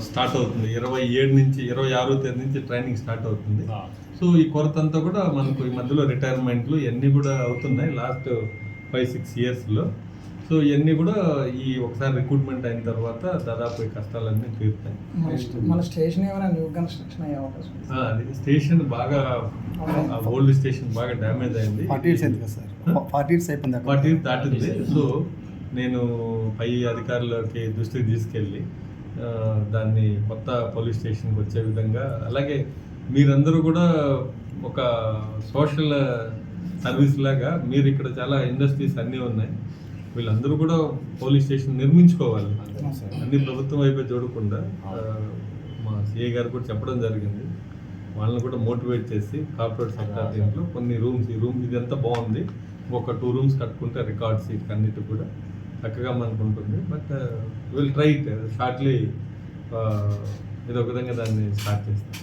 Start అవుతుంది. ఇరవై ఏడు నుంచి ఇరవై ఆరో తేదీ నుంచి ట్రైనింగ్ స్టార్ట్ అవుతుంది. సో ఈ కొరత అంతా కూడా మనకు ఈ మధ్యలో రిటైర్మెంట్లు ఇవన్నీ కూడా అవుతున్నాయి లాస్ట్ ఫైవ్ సిక్స్ ఇయర్స్లో. సో ఇవన్నీ కూడా ఈ ఒకసారి రిక్రూట్మెంట్ అయిన తర్వాత దాదాపు ఈ కష్టాలన్నీ తీరుతాయి. మన స్టే- మన స్టేషన్ ఏమైనా న్యూ కన్స్ట్రక్షన్ అయ్యే అవకాశం ఉంది? ఆ, అది స్టేషన్ బాగా ఓల్డ్ స్టేషన్ బాగా డ్యామేజ్ అయింది. ఫార్టీ ఇయర్స్ అయింది కదా సార్? ఫార్టీ ఇయర్స్ అయిపోయింది అక్కడ. వాటి దాటింది. సో నేను పై అధికారులకి దృష్టికి తీసుకెళ్ళి దాన్ని కొత్త పోలీస్ స్టేషన్కి వచ్చే విధంగా అలాగే మీరందరూ కూడా ఒక సోషల్ సర్వీస్ లాగా మీరు ఇక్కడ చాలా ఇండస్ట్రీస్ అన్నీ ఉన్నాయి. వీళ్ళందరూ కూడా పోలీస్ స్టేషన్ నిర్మించుకోవాలి. అన్ని ప్రభుత్వం వైపే చూడకుండా మా సిఏ గారు కూడా చెప్పడం జరిగింది. వాళ్ళని కూడా మోటివేట్ చేసి కార్పొరేట్ సెక్టర్ దీంట్లో కొన్ని రూమ్స్ ఈ రూమ్ ఇది ఎంత బాగుంది. ఒక టూ రూమ్స్ కట్టుకుంటే రికార్డ్స్ అన్నిటి కూడా. చక్కగా మనకు ఉంటుంది but will try it shortly ఇది ఒక విధంగా దాన్ని స్టార్ట్ చేస్తాం.